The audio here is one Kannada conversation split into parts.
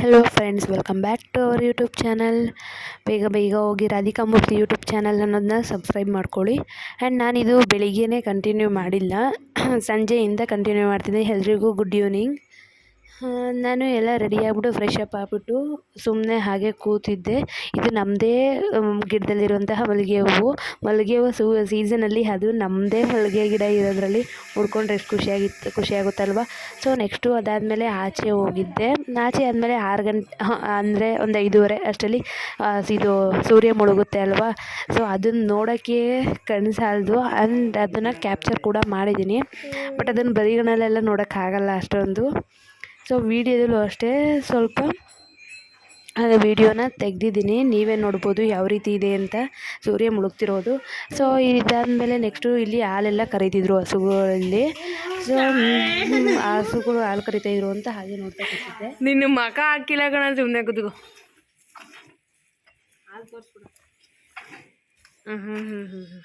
Hello friends welcome back to our YouTube channel ಬೇಗ ಬೇಗ ಹೋಗಿ ರಾಧಿಕಾ ಮೂರ್ತಿ ಯೂಟ್ಯೂಬ್ ಚಾನಲ್ ಅನ್ನೋದನ್ನ ಸಬ್ಸ್ಕ್ರೈಬ್ ಮಾಡ್ಕೊಳ್ಳಿ. ಆ್ಯಂಡ್ ನಾನಿದು ಬೆಳಿಗ್ಗೆನೇ ಕಂಟಿನ್ಯೂ ಮಾಡಿಲ್ಲ. ಸಂಜೆಯಿಂದ ಕಂಟಿನ್ಯೂ ಮಾಡ್ತಿದ್ದೆ. ಎಲ್ರಿಗೂ ಗುಡ್ ಈವ್ನಿಂಗ್ ನಾನು ಎಲ್ಲ ರೆಡಿ ಆಗ್ಬಿಟ್ಟು ಫ್ರೆಶ್ ಅಪ್ ಆಗ್ಬಿಟ್ಟು ಸುಮ್ಮನೆ ಹಾಗೆ ಕೂತಿದ್ದೆ. ಇದು ನಮ್ಮದೇ ಗಿಡದಲ್ಲಿರುವಂತಹ ಮಲ್ಲಿಗೆ ಹೂವು. ಮಲ್ಲಿಗೆ ಹೂವು ಸೂ ಸೀಸನಲ್ಲಿ ಅದು ನಮ್ಮದೇ ಮಲ್ಲಿಗೆ ಗಿಡ ಇರೋದರಲ್ಲಿ ಉಡ್ಕೊಂಡ್ರೆ ಎಷ್ಟು ಖುಷಿಯಾಗಿತ್ತು ಖುಷಿಯಾಗುತ್ತಲ್ವ ಸೊ ನೆಕ್ಸ್ಟು ಅದಾದಮೇಲೆ ಆಚೆ ಹೋಗಿದ್ದೆ. ಆಚೆ ಆದಮೇಲೆ ಆರು ಗಂಟೆ ಅಂದರೆ ಒಂದು ಐದೂವರೆ ಅಷ್ಟರಲ್ಲಿ ಇದು ಸೂರ್ಯ ಮುಳುಗುತ್ತೆ ಅಲ್ವಾ? ಸೊ ಅದನ್ನು ನೋಡೋಕ್ಕೆ ಕಣ್ಣು ಸಾಲದು ಆ್ಯಂಡ್ ಅದನ್ನು ಕ್ಯಾಪ್ಚರ್ ಕೂಡ ಮಾಡಿದ್ದೀನಿ. ಬಟ್ ಅದನ್ನು ಬರಿಗಣ್ಣಲ್ಲೆಲ್ಲ ನೋಡೋಕ್ಕಾಗಲ್ಲ ಅಷ್ಟೊಂದು. ಸೊ ವೀಡಿಯೋದಲ್ಲೂ ಅಷ್ಟೇ ಸ್ವಲ್ಪ ವೀಡಿಯೋನ ತೆಗೆದಿದ್ದೀನಿ. ನೀವೇ ನೋಡ್ಬೋದು ಯಾವ ರೀತಿ ಇದೆ ಅಂತ ಸೂರ್ಯ ಮುಳುಗ್ತಿರೋದು. ಸೊ ಇದಾದಮೇಲೆ ನೆಕ್ಸ್ಟು ಇಲ್ಲಿ ಹಾಲೆಲ್ಲ ಕರೀತಿದ್ರು ಹಸುಗಳಲ್ಲಿ. ಸೊ ಹಸುಗಳು ಹಾಲು ಕರಿತಾಯಿದ್ರು ಅಂತ ಹಾಗೆ ನೋಡ್ತಾ ಕೂತಿದ್ದೆ. ನಿನ್ನ ಮಕ ಹಾಕಿಲ್ಲ ಕಣ ಸುಮ್ಮನೆ ಕುದು ಹಾಲು ತೋರಿಸ್ಬಿಡು. ಹ್ಞೂ ಹ್ಞೂ ಹ್ಞೂ ಹ್ಞೂ ಹ್ಞೂ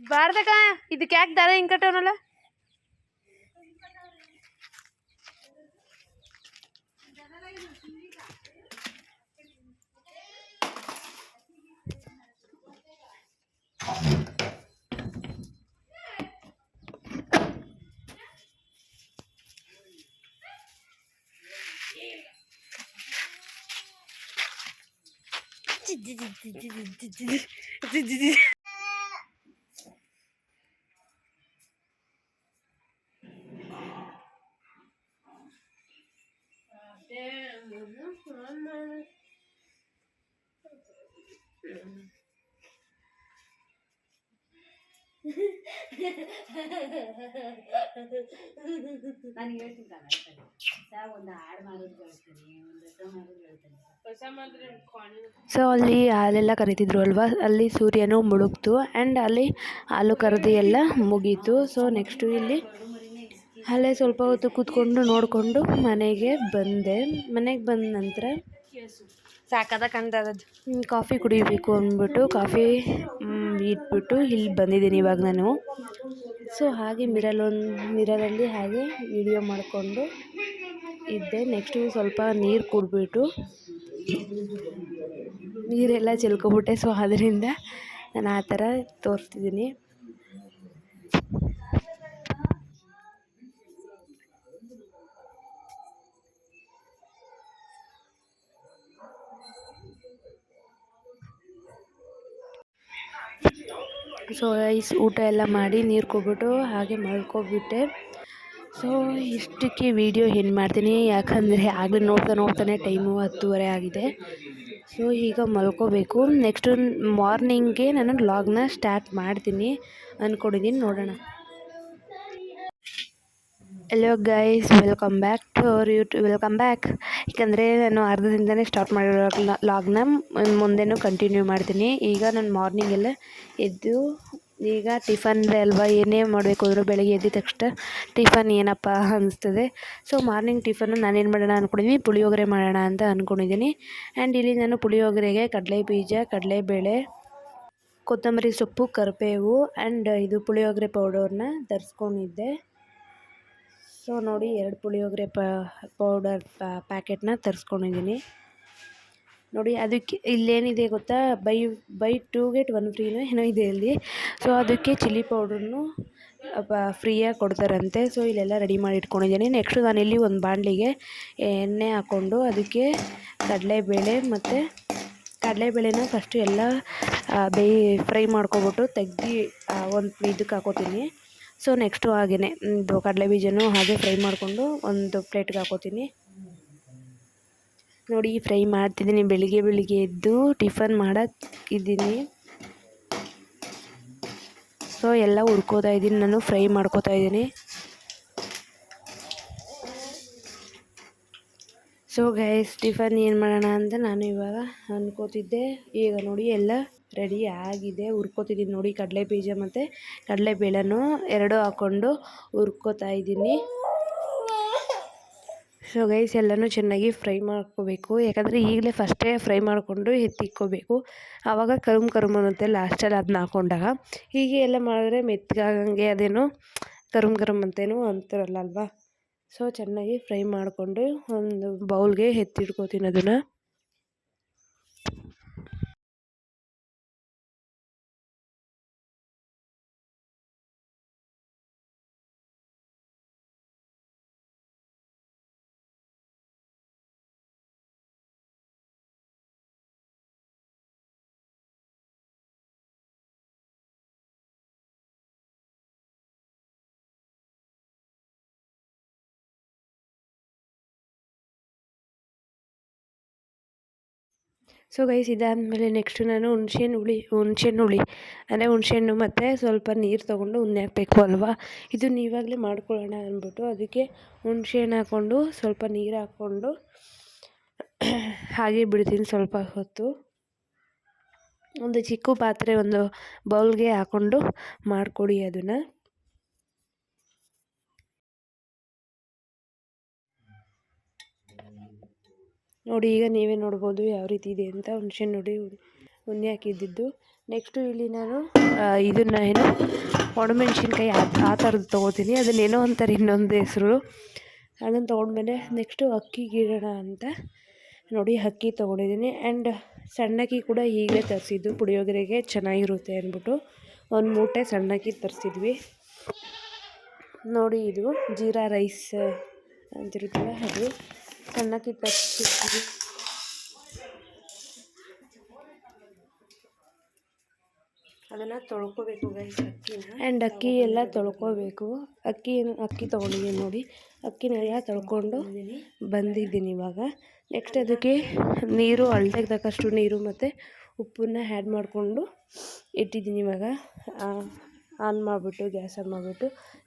ಬಾರ್ದಕ್ಕ ಇದಕ್ಕೆ ಯಾಕೆ ದಾದ ಹಿಂಗೆ Yeah. ನಾನು ಹೇಳ್ತೀನಿ ಒಂದು ಹಾಡು ಮಾಡೋದು ಹೇಳ್ತೀನಿ ಒಂದು ರಸ ಮಾಡೋದು ಹೇಳ್ತೀನಿ. ಸೊ ಅಲ್ಲಿ ಹಾಲೆಲ್ಲ ಕರಿತಿದ್ರು ಅಲ್ವಾ? ಅಲ್ಲಿ ಸೂರ್ಯನು ಮುಳುಗ್ತು ಆ್ಯಂಡ್ ಅಲ್ಲಿ ಹಾಲು ಕರೆದು ಎಲ್ಲ ಮುಗೀತು. ಸೊ ನೆಕ್ಸ್ಟು ಇಲ್ಲಿ ಅಲ್ಲೇ ಸ್ವಲ್ಪ ಹೊತ್ತು ಕೂತ್ಕೊಂಡು ನೋಡಿಕೊಂಡು ಮನೆಗೆ ಬಂದೆ. ಮನೆಗೆ ಬಂದ ನಂತರ ಸಾಕದ ಕಾಣ್ತದ ಕಾಫಿ ಕುಡಿಬೇಕು ಅಂದ್ಬಿಟ್ಟು ಕಾಫಿ ಇಟ್ಬಿಟ್ಟು ಇಲ್ಲಿ ಬಂದಿದ್ದೀನಿ ಇವಾಗ ನಾನು. ಸೊ ಹಾಗೆ ಮಿರಲ್ಲೊಂದು ಮಿರರಲ್ಲಿ ಹಾಗೆ ವಿಡಿಯೋ ಮಾಡಿಕೊಂಡು ಇದ್ದೆ. ನೆಕ್ಸ್ಟು ಸ್ವಲ್ಪ ನೀರು ಕುಡಿಬಿಟ್ಟು ನೀರೆಲ್ಲ ಚೆಲ್ಕೊಬಿಟ್ಟೆ. ಸೊ ಅದರಿಂದ ನಾನು ಆ ಥರ ತೋರಿಸ್ತಿದ್ದೀನಿ. ಸೊ ಐಸ್ ಊಟ ಎಲ್ಲ ಮಾಡಿ ನೀರು ಕೊಬಿಟ್ಟು ಹಾಗೆ ಮಲ್ಕೊಬಿಟ್ಟೆ. ಸೊ ಇಷ್ಟಕ್ಕೆ ವೀಡಿಯೋ ಏನು ಮಾಡ್ತೀನಿ. ಯಾಕಂದರೆ ಆಗಲೇ ನೋಡ್ತಾ ನೋಡ್ತಾನೆ ಟೈಮು ಹತ್ತುವರೆ ಆಗಿದೆ. ಸೊ ಈಗ ಮಲ್ಕೋಬೇಕು. ನೆಕ್ಸ್ಟು ಮಾರ್ನಿಂಗ್ಗೆ ನಾನು ಲಾಗ್ನ ಸ್ಟಾರ್ಟ್ ಮಾಡ್ತೀನಿ. ಅಂದ್ಕೊಂಡಿದ್ದೀನಿ ನೋಡೋಣ. Hello guys welcome back to our YouTube welcome back ಯಾಕಂದರೆ ನಾನು ಅರ್ಧದಿಂದನೇ ಸ್ಟಾರ್ಟ್ ಮಾಡಿರೋ ಲಾಗ್ನ ಮುಂದೆನೂ ಕಂಟಿನ್ಯೂ ಮಾಡ್ತೀನಿ. ಈಗ ನಾನು ಮಾರ್ನಿಂಗ್ ಎಲ್ಲ ಎದ್ದು, ಈಗ ಟಿಫನ್ ಅಲ್ವಾ, ಏನೇ ಮಾಡಬೇಕು ಅಂದರೂ ಬೆಳಗ್ಗೆ ಎದ್ದ ತಕ್ಷಣ ಟಿಫನ್ ಏನಪ್ಪ ಅನಿಸ್ತದೆ. ಸೊ ಮಾರ್ನಿಂಗ್ ಟಿಫನ್ನು ನಾನೇನು ಮಾಡೋಣ ಅಂದ್ಕೊಂಡಿದ್ದೀನಿ ಪುಳಿಯೋಗರೆ ಮಾಡೋಣ ಅಂತ ಅಂದ್ಕೊಂಡಿದ್ದೀನಿ ಆ್ಯಂಡ್ ಇಲ್ಲಿ ನಾನು ಪುಳಿಯೋಗರೆಗೆ ಕಡಲೆ ಬೀಜ ಕಡಲೆಬೇಳೆ ಕೊತ್ತಂಬರಿ ಸೊಪ್ಪು ಕರಿಬೇವು ಆ್ಯಂಡ್ ಇದು ಪುಳಿಯೋಗರೆ ಪೌಡರ್ನ ತರಿಸ್ಕೊಂಡಿದ್ದೆ. ಸೊ ನೋಡಿ ಎರಡು ಪುಳಿಯೋಗರೆ ಪೌಡರ್ ಪ್ಯಾಕೆಟ್ನ ತರಿಸ್ಕೊಂಡಿದ್ದೀನಿ. ನೋಡಿ ಅದಕ್ಕೆ ಇಲ್ಲೇನಿದೆ ಗೊತ್ತಾ? Buy buy two get one ಫ್ರೀನೋ ಏನೋ ಇದೆ ಇಲ್ಲಿ. ಸೊ ಅದಕ್ಕೆ ಚಿಲ್ಲಿ ಪೌಡ್ರನ್ನು ಫ್ರೀಯಾಗಿ ಕೊಡ್ತಾರಂತೆ. ಸೊ ಇಲ್ಲೆಲ್ಲ ರೆಡಿ ಮಾಡಿ ಇಟ್ಕೊಂಡಿದ್ದೀನಿ. ನೆಕ್ಸ್ಟು ನಾನಿಲ್ಲಿ ಒಂದು ಬಾಣಲಿಗೆ ಎಣ್ಣೆ ಹಾಕ್ಕೊಂಡು ಅದಕ್ಕೆ ಕಡಲೆಬೇಳೆ ಮತ್ತು ಕಡಲೆಬೇಳೆನ ಫಸ್ಟು ಎಲ್ಲ ಬೇಯಿ ಫ್ರೈ ಮಾಡ್ಕೊಬಿಟ್ಟು ತೆಗ್ದು ಒಂದು ಇದಕ್ಕೆ ಹಾಕೋತೀನಿ. ಸೊ ನೆಕ್ಸ್ಟು ಹಾಗೆಯೇ ಇದು ಕಡಲೆ ಬೀಜನೂ ಹಾಗೆ ಫ್ರೈ ಮಾಡಿಕೊಂಡು ಒಂದು ಪ್ಲೇಟ್ಗೆ ಹಾಕೋತೀನಿ. ನೋಡಿ ಫ್ರೈ ಮಾಡ್ತಿದ್ದೀನಿ. ಬೆಳಿಗ್ಗೆ ಬೆಳಿಗ್ಗೆ ಎದ್ದು ಟಿಫನ್ ಮಾಡಕ್ಕೆ ಇದ್ದೀನಿ ಸೊ, ಎಲ್ಲ ಹುರ್ಕೋತಾ ಇದ್ದೀನಿ. ನಾನು ಫ್ರೈ ಮಾಡ್ಕೋತಾ ಇದ್ದೀನಿ. ಸೊ ಗೈಸ್ ಟಿಫನ್ ಏನು ಮಾಡೋಣ ಅಂತ ನಾನು ಇವಾಗ ಅನ್ಕೋತಿದ್ದೆ. ಈಗ ನೋಡಿ, ಎಲ್ಲ ರೆಡಿ ಆಗಿದೆ. ಹುರ್ಕೋತಿದ್ದೀನಿ ನೋಡಿ, ಕಡಲೆ ಬೀಜ ಮತ್ತು ಕಡಲೆಬೇಳೆನೂ ಎರಡು ಹಾಕ್ಕೊಂಡು ಹುರ್ಕೋತಾ ಇದ್ದೀನಿ. ಸೊ ಗೈಸ್ ಎಲ್ಲನೂ ಚೆನ್ನಾಗಿ ಫ್ರೈ ಮಾಡ್ಕೋಬೇಕು. ಯಾಕಂದರೆ ಈಗಲೇ ಫಸ್ಟೇ ಫ್ರೈ ಮಾಡಿಕೊಂಡು ಎತ್ತಿಕ್ಕೋಬೇಕು ಆವಾಗ ಕರುಮ್ ಕರುಮ್ ಅನ್ನುತ್ತೆ ಲಾಸ್ಟಲ್ಲಿ ಅದನ್ನ ಹಾಕೊಂಡಾಗ. ಹೀಗೆ ಎಲ್ಲ ಮಾಡಿದ್ರೆ ಮೆತ್ತಗಾಗಂಗೆ ಅದೇನು ಕರುಮ್ ಕರುಮ್ ಅಂತೇನು ಅಂತಾರಲ್ಲ ಅಲ್ವಾ? ಸೊ ಚೆನ್ನಾಗಿ ಫ್ರೈ ಮಾಡಿಕೊಂಡು ಒಂದು ಬೌಲ್ಗೆ ಎತ್ತಿಟ್ಕೋತೀನಿ ಅದನ್ನು. ಸೊ ಗೈಸ್ ಇದಾದಮೇಲೆ ನೆಕ್ಸ್ಟು ನಾನು ಹುಣ್ಸೆಹಣ್ಣು ಹುಳಿ ಹುಣ್ಸೆಹಣ್ಣು ಹುಳಿ. ಅಂದರೆ ಹುಣ್ಸೆಹಣ್ಣು ಮತ್ತು ಸ್ವಲ್ಪ ನೀರು ತೊಗೊಂಡು ಉಣ್ಣೆ ಹಾಕಬೇಕು ಅಲ್ವಾ? ಇದನ್ನ ಇವಾಗಲೇ ಮಾಡ್ಕೊಳ್ಳೋಣ ಅಂದ್ಬಿಟ್ಟು ಅದಕ್ಕೆ ಹುಣ್ಸೆಹಣ್ಣು ಹಾಕ್ಕೊಂಡು ಸ್ವಲ್ಪ ನೀರು ಹಾಕ್ಕೊಂಡು ಹಾಗೆ ಬಿಡ್ತೀನಿ ಸ್ವಲ್ಪ ಹೊತ್ತು. ಒಂದು ಚಿಕ್ಕ ಪಾತ್ರೆ ಒಂದು ಬೌಲ್ಗೆ ಹಾಕ್ಕೊಂಡು ಮಾಡಿಕೊಡಿ ಅದನ್ನು. ನೋಡಿ ಈಗ ನೀವೇ ನೋಡ್ಬೋದು ಯಾವ ರೀತಿ ಇದೆ ಅಂತ ಹುಣ್ಸೆಹಣ್ಣು ನೋಡಿ ಉಣ್ಣೆ ಹಾಕಿದ್ದಿದ್ದು ನೆಕ್ಸ್ಟು ಇಲ್ಲಿ ನಾನು ಇದನ್ನು ಏನು ಒಣಮೆಣ್ಸಿನ್ಕಾಯಿ ಆ ಆ ಥರದ್ದು ತೊಗೋತೀನಿ. ಅದನ್ನೇನೋ ಅಂತಾರೆ ಇನ್ನೊಂದು ಹೆಸರು. ಅದನ್ನು ತೊಗೊಂಡ್ಮೇಲೆ ನೆಕ್ಸ್ಟು ಅಕ್ಕಿ ಗಿಡೋಣ ಅಂತ ನೋಡಿ ಅಕ್ಕಿ ತೊಗೊಂಡಿದ್ದೀನಿ. ಆ್ಯಂಡ್ ಸಣ್ಣಕ್ಕಿ ಕೂಡ ಹೀಗೆ ತರಿಸಿದ್ದು. ಪುಳಿಯೋಗರೆಗೆ ಚೆನ್ನಾಗಿರುತ್ತೆ ಅಂದ್ಬಿಟ್ಟು ಒಂದು ಮೂಟೆ ಸಣ್ಣಕ್ಕಿ ತರಿಸಿದ್ವಿ. ನೋಡಿ ಇದು ಜೀರಾ ರೈಸ್ ಅಂತಿರುತ್ತಲ್ಲ ಅದು. ಸಣ್ಣಕ್ಕಿ ಅದನ್ನು ತೊಳ್ಕೊಬೇಕು ಅಕ್ಕಿನ. ಆ್ಯಂಡ್ ಅಕ್ಕಿ ಎಲ್ಲ ತೊಳ್ಕೊಬೇಕು. ಅಕ್ಕಿ ಅಕ್ಕಿ ತೊಗೊಂಡಿದ್ದೀನಿ ನೋಡಿ. ಅಕ್ಕಿನೆಲ್ಲ ತೊಳ್ಕೊಂಡು ಬಂದಿದ್ದೀನಿ ಇವಾಗ. ನೆಕ್ಸ್ಟ್ ಅದಕ್ಕೆ ನೀರು ಅಳತೆಗೆ ತಕ್ಕಷ್ಟು ನೀರು ಮತ್ತು ಉಪ್ಪನ್ನ ಆ್ಯಡ್ ಮಾಡಿಕೊಂಡು ಇಟ್ಟಿದ್ದೀನಿ ಇವಾಗ. ಆನ್ ಮಾಡಿಬಿಟ್ಟು ಗ್ಯಾಸ್ ಆನ್ ಮಾಡಿಬಿಟ್ಟು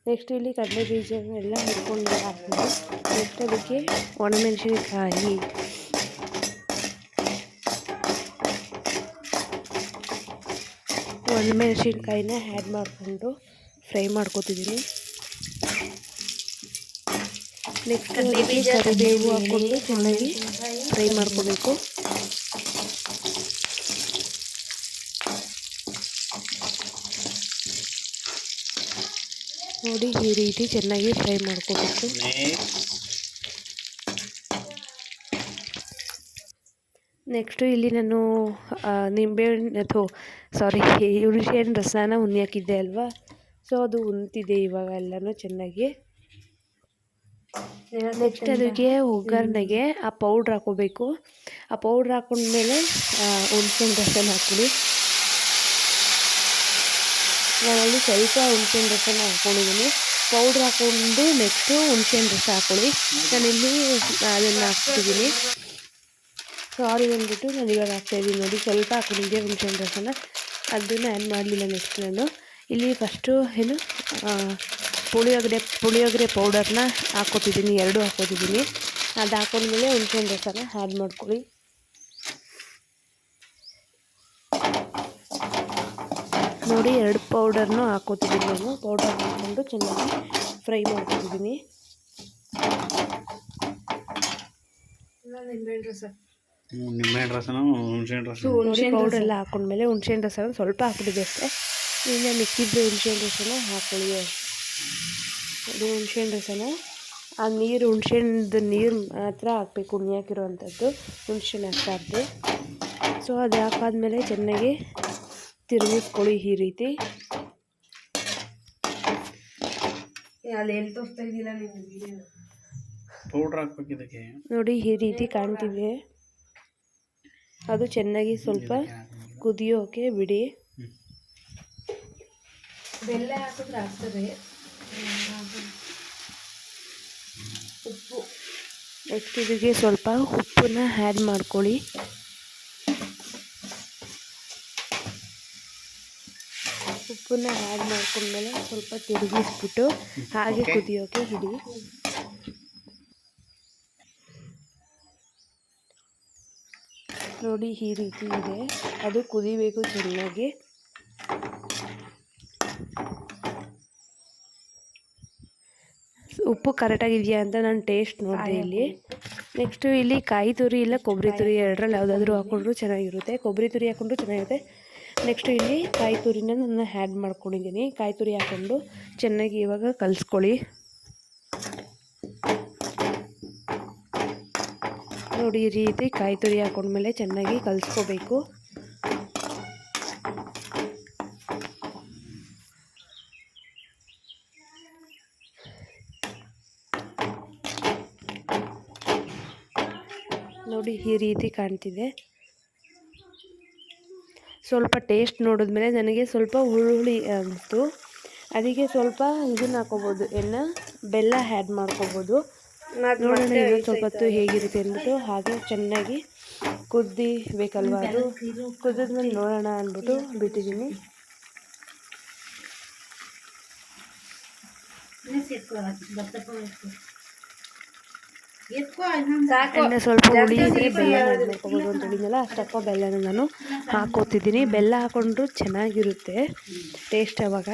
ನೆಕ್ಸ್ಟ್ ಇಲ್ಲಿ ಕಡಲೆ ಬೀಜ ಎಲ್ಲ ಹುರ್ಕೊಂಡು ಹಾಕ್ಬಿಟ್ಟು ನೆಕ್ಸ್ಟ್ ಅದಕ್ಕೆ ಒಣಮೆಣಸಿನಕಾಯಿ. ಒಣಮೆಣಸಿನ್ಕಾಯಿನ ಆ್ಯಡ್ ಮಾಡಿಕೊಂಡು ಫ್ರೈ ಮಾಡ್ಕೊತಿದ್ದೀನಿ ನೆಕ್ಸ್ಟ್ ಕರಿಬೇವು ಹಾಕ್ಕೊಂಡು ಚೆನ್ನಾಗಿ ಫ್ರೈ ಮಾಡ್ಕೋಬೇಕು. ನೋಡಿ ಈ ರೀತಿ ಚೆನ್ನಾಗಿ ಫ್ರೈ ಮಾಡ್ಕೋಬೇಕು. ನೆಕ್ಸ್ಟು ಇಲ್ಲಿ ನಾನು ನಿಂಬೆಹಣ್ಣು ಅಥವಾ ಸಾರಿ ಹುಣಸೆಹಣ್ಣು ರಸನ ಉಣ್ಣಿ ಹಾಕಿದ್ದೆ ಅಲ್ವಾ? ಸೊ ಅದು ಉಣ್ತಿದೆ ಇವಾಗ ಎಲ್ಲನೂ ಚೆನ್ನಾಗಿ. ನೆಕ್ಸ್ಟ್ ಅದಕ್ಕೆ ಒಗ್ಗರಣೆಗೆ ಆ ಪೌಡ್ರ್ ಹಾಕೋಬೇಕು. ಆ ಪೌಡ್ರ್ ಹಾಕೊಂಡ್ಮೇಲೆ ಹುಣ್ಸೆಹಣ್ಣು ರಸನ ಹಾಕ್ಬಿಡಿ ನಾನಲ್ಲಿ ಸ್ವಲ್ಪ ಹುಣ್ಸೆಹಣ್ಣು ರಸನ ಹಾಕ್ಕೊಂಡಿದ್ದೀನಿ ಪೌಡ್ರ್ ಹಾಕ್ಕೊಂಡು ನೆಕ್ಸ್ಟು ಹುಣ್ಸೆಹಣ್ಣು ರಸ ಹಾಕ್ಕೊಳ್ಳಿ ನಾನಿಲ್ಲಿ ಅದನ್ನು ಹಾಕ್ತಿದ್ದೀನಿ ಸಾರಿ ಅಂದ್ಬಿಟ್ಟು ನಾನು ಇವಾಗ ಹಾಕ್ತಾಯಿದ್ದೀನಿ ನೋಡಿ. ಸ್ವಲ್ಪ ಹಾಕೊಂಡಿದ್ದೆ ಹುಣ್ಸೆಹಣ್ಣು ರಸನ. ಅದನ್ನು ಆ್ಯಡ್ ಮಾಡಲಿಲ್ಲ ನೆಕ್ಸ್ಟ್ ನಾನು. ಇಲ್ಲಿ ಫಸ್ಟು ಏನು ಪುಳಿಯೋಗರೆ ಪುಳಿಯೋಗರೆ ಪೌಡರ್ನ ಹಾಕ್ಕೊತಿದ್ದೀನಿ ಎರಡು ಹಾಕ್ಕೊತಿದ್ದೀನಿ ಅದು ಹಾಕೊಂಡ್ಮೇಲೆ ಹುಣ್ಸೆಹಣ್ಣು ರಸನ ಆ್ಯಡ್ ಮಾಡ್ಕೊಳ್ಳಿ. ನೋಡಿ ಎರಡು ಪೌಡರ್ನು ಹಾಕೋತಿದ್ದೀನಿ ನಾನು. ಪೌಡರ್ ಹಾಕ್ಕೊಂಡು ಚೆನ್ನಾಗಿ ಫ್ರೈ ಮಾಡ್ತಿದ್ದೀನಿ ನಿಂಬೆಹಣ್ಣು ರಸ ನಿಂಬೆಹಣ್ಣು ರಸನ ಹುಣ್ಸೆಹಣ್ಣು ರಸ ಪೌಡರ್ ಎಲ್ಲ ಹಾಕೊಂಡ್ಮೇಲೆ ಹುಣ್ಸೆಹಣ್ಣು ರಸನ ಸ್ವಲ್ಪ ಹಾಕ್ಬಿಟ್ಟಿದೆ ಅಷ್ಟೇ. ಇನ್ನು ಮಿಕ್ಕಿದ್ದು ಹುಣ್ಸೆಹಣ್ಣು ರಸನ ಹಾಕೊಳ್ಳಿ ಅದು ಹುಣಸೆಹಣ್ಣು ರಸನ ಆ ನೀರು ಹುಣ್ಸೆಹಣ್ಣದು ನೀರು ಮಾತ್ರ ಹಾಕ್ಬೇಕು ಹುಣ್ಣಿ ಹುಣಸೆ ಹುಣ್ಸೆಹಣ್ಣು ಇರ್ತೀವಿ ಸೊ ಅದು ಹಾಕಾದ್ಮೇಲೆ ಚೆನ್ನಾಗಿ ತಿರುಗಿಸ್ಕೊಳ್ಳಿ ಈ ರೀತಿ. ನೋಡಿ ಈ ರೀತಿ ಕಾಣ್ತಿದೆ. ಅದು ಚೆನ್ನಾಗಿ ಸ್ವಲ್ಪ ಕುದಿಯೋಕೆ ಬಿಡಿ. ಬೆಲ್ಲ ಹಾಕಿದ್ರೆ ಆಗ್ತದೆ. ಉಪ್ಪು. ನೆಕ್ಸ್ಟ್ ಇದಕ್ಕೆ ಸ್ವಲ್ಪ ಉಪ್ಪನ್ನ ಆ್ಯಡ್ ಮಾಡ್ಕೊಳ್ಳಿ. ಉಪ್ಪನ್ನ ಆ್ಯಡ್ ಮಾಡ್ಕೊಂಡ್ಮೇಲೆ ಸ್ವಲ್ಪ ತಿರುಗಿಸ್ಬಿಟ್ಟು ಹಾಗೆ ಕುದಿಯೋಕೆ ಬಿಡಿ. ನೋಡಿ ಈ ರೀತಿ ಇದೆ. ಅದು ಕುದಿಬೇಕು ಚೆನ್ನಾಗಿ. ಉಪ್ಪು ಕರೆಕ್ಟಾಗಿದೆಯಾ ಅಂತ ನಾನು ಟೇಸ್ಟ್ ನೋಡಿದೆ ಇಲ್ಲಿ. ನೆಕ್ಸ್ಟು ಇಲ್ಲಿ ಕಾಯಿ ತುರಿ ಇಲ್ಲ ಕೊಬ್ಬರಿ ತುರಿ ಎರಡರಲ್ಲಿ ಯಾವುದಾದ್ರೂ ಹಾಕೊಂಡ್ರು ಚೆನ್ನಾಗಿರುತ್ತೆ. ಕೊಬ್ಬರಿ ತುರಿ ಹಾಕೊಂಡ್ರು ಚೆನ್ನಾಗಿರುತ್ತೆ. ನೆಕ್ಸ್ಟು ಇಲ್ಲಿ ಕಾಯಿ ತುರಿನ ನಾನು ಆ್ಯಡ್ ಮಾಡ್ಕೊಂಡಿದ್ದೀನಿ. ಕಾಯಿ ತುರಿ ಹಾಕ್ಕೊಂಡು ಚೆನ್ನಾಗಿ ಇವಾಗ ಕಲಿಸ್ಕೊಳ್ಳಿ. ನೋಡಿ, ಈ ರೀತಿ ಕಾಯಿ ತುರಿ ಹಾಕೊಂಡ್ಮೇಲೆ ಚೆನ್ನಾಗಿ ಕಲಿಸ್ಕೋಬೇಕು. ನೋಡಿ, ಈ ರೀತಿ ಕಾಣ್ತಿದೆ. ಸ್ವಲ್ಪ ಟೇಸ್ಟ್ ನೋಡಿದ್ಮೇಲೆ ನನಗೆ ಸ್ವಲ್ಪ ಹುಳಿ ಅನಿಸ್ತು. ಅದಕ್ಕೆ ಸ್ವಲ್ಪ ಇದನ್ನ ಹಾಕೋಬೋದು ಎಣ್ಣೆ ಬೆಲ್ಲ ಆ್ಯಡ್ ಮಾಡ್ಕೋಬೋದು. ನೋಡೋಣ ಇನ್ನೊಂದು ಸ್ವಲ್ಪ ಹೊತ್ತು ಹೇಗಿರುತ್ತೆ ಅಂದ್ಬಿಟ್ಟು ಹಾಗೆ ಚೆನ್ನಾಗಿ ಕುದ್ದಿ ಬೇಕಲ್ವಾ ಅದು? ಕುದ್ದಿದ್ಮೇಲೆ ನೋಡೋಣ ಅಂದ್ಬಿಟ್ಟು ಬಿಟ್ಟಿದ್ದೀನಿ. ಇನ್ನು ಸ್ವಲ್ಪ ಹುಳಿ ಇದ್ರೆ ಬೆಲ್ಲ ಮಾಡ್ಕೋಬೋದು ಅಂತ ಹೇಳಿದ್ನಲ್ಲ ಅಷ್ಟಪ್ಪ ಬೆಲ್ಲನ ನಾನು ಹಾಕೋತಿದ್ದೀನಿ. ಬೆಲ್ಲ ಹಾಕೊಂಡ್ರು ಚೆನ್ನಾಗಿರುತ್ತೆ ಟೇಸ್ಟ್ ಅವಾಗ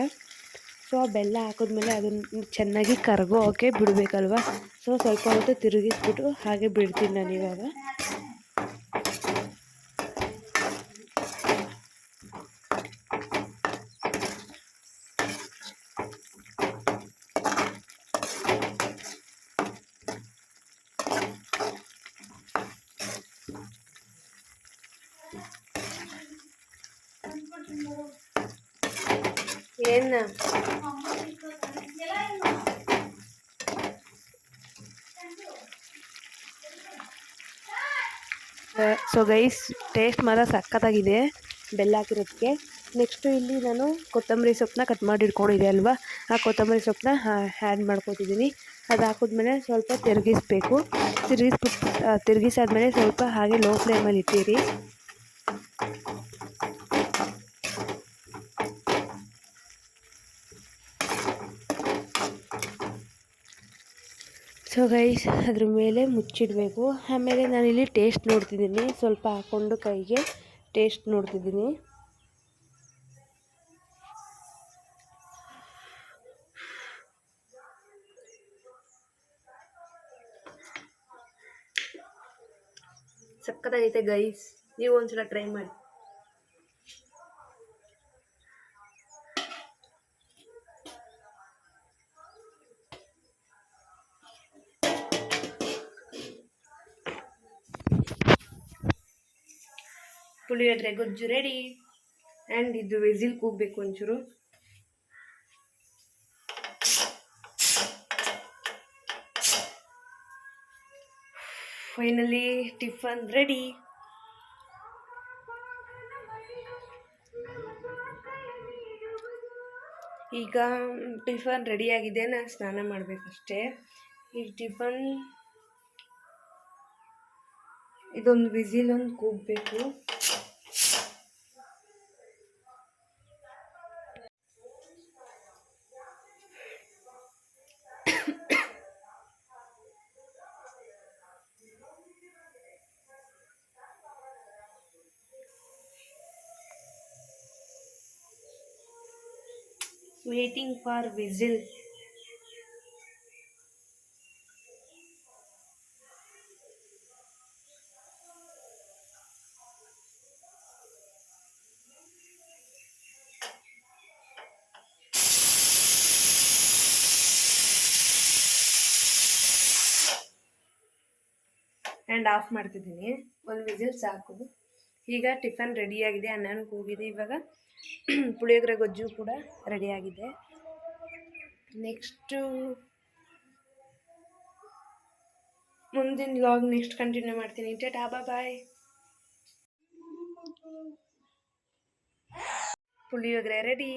ಸೊ ಆ ಬೆಲ್ಲ ಹಾಕಿದ್ಮೇಲೆ ಅದನ್ನು ಚೆನ್ನಾಗಿ ಕರಗೋಕೆ ಬಿಡಬೇಕಲ್ವ? ಸೊ ಸ್ವಲ್ಪ ಹೊತ್ತು ತಿರುಗಿಸ್ಬಿಟ್ಟು ಹಾಗೆ ಬಿಡ್ತೀನಿ ನಾನು ಇವಾಗ ಏನ ಸೊ ಗೈಸ್ ಟೇಸ್ಟ್ ಮಾತ್ರ ಸಕ್ಕತ್ತಾಗಿದೆ ಬೆಲ್ಲ ಹಾಕಿರೋದಕ್ಕೆ ನೆಕ್ಸ್ಟು ಇಲ್ಲಿ ನಾನು ಕೊತ್ತಂಬರಿ ಸೊಪ್ಪನ್ನ ಕಟ್ ಮಾಡಿ ಇಟ್ಕೊಂಡಿದ್ದೆ ಅಲ್ವಾ? ಆ ಕೊತ್ತಂಬರಿ ಸೊಪ್ಪನ್ನ ಆ್ಯಡ್ ಮಾಡ್ಕೊತಿದ್ದೀನಿ. ಅದು ಹಾಕಿದ್ಮೇಲೆ ಸ್ವಲ್ಪ ತಿರುಗಿಸ್ಬೇಕು. ತಿರುಗಿಸ್ಬಿಟ್ಟು ತಿರುಗಿಸಾದ್ಮೇಲೆ ಸ್ವಲ್ಪ ಹಾಗೆ ಲೋ ಫ್ಲೇಮಲ್ಲಿ ಇಟ್ಟಿರಿ. ಸೊ ಗೈಸ್, ಅದ್ರ ಮೇಲೆ ಮುಚ್ಚಿಡಬೇಕು. ಆಮೇಲೆ ನಾನಿಲ್ಲಿ ಟೇಸ್ಟ್ ನೋಡ್ತಿದ್ದೀನಿ. ಸ್ವಲ್ಪ ಹಾಕ್ಕೊಂಡು ಕೈಗೆ ಟೇಸ್ಟ್ ನೋಡ್ತಿದ್ದೀನಿ. ಸಕ್ಕತ್ತಾಗೈತೆ ಗೈಸ್. ನೀವು ಒಂದ್ಸಲ ಟ್ರೈ ಮಾಡಿ. ಪುಳಿಯೋಗರೆ ಗೊಜ್ಜು ರೆಡಿ ಆ್ಯಂಡ್ ಇದು ವಿಸಿಲ್ ಕೂಗಬೇಕು ಒಂಚೂರು. ಫೈನಲಿ ಟಿಫನ್ ರೆಡಿ ಈಗ ಟಿಫನ್ ರೆಡಿಯಾಗಿದೆ ನಾನು ಸ್ನಾನ ಮಾಡಬೇಕಷ್ಟೇ. ಈ ಟಿಫನ್ ಇದೊಂದು ವಿಸಿಲ್ ಒಂದು ಕೂಗಬೇಕು. Waiting for whistle and off ಮಾಡ್ತಿದ್ದೀನಿ. ಒಂದು ವಿಸಿಲ್ ಸಾಕು. ಈಗ ಟಿಫನ್ ರೆಡಿಯಾಗಿದೆ ಅನ್ನಕ್ಕೆ ಕೂಗಿದೆ ಇವಾಗ ಪುಳಿಯೋಗರೆ ಗೊಜ್ಜು ಕೂಡ ರೆಡಿಯಾಗಿದೆ. ನೆಕ್ಸ್ಟು ಮುಂದಿನ ಲಾಗ್ ನೆಕ್ಸ್ಟ್ ಕಂಟಿನ್ಯೂ ಮಾಡ್ತೀನಿ. ಟಾಟಾ ಬಾಯ್ ಪುಳಿಯೋಗರೆ ರೆಡಿ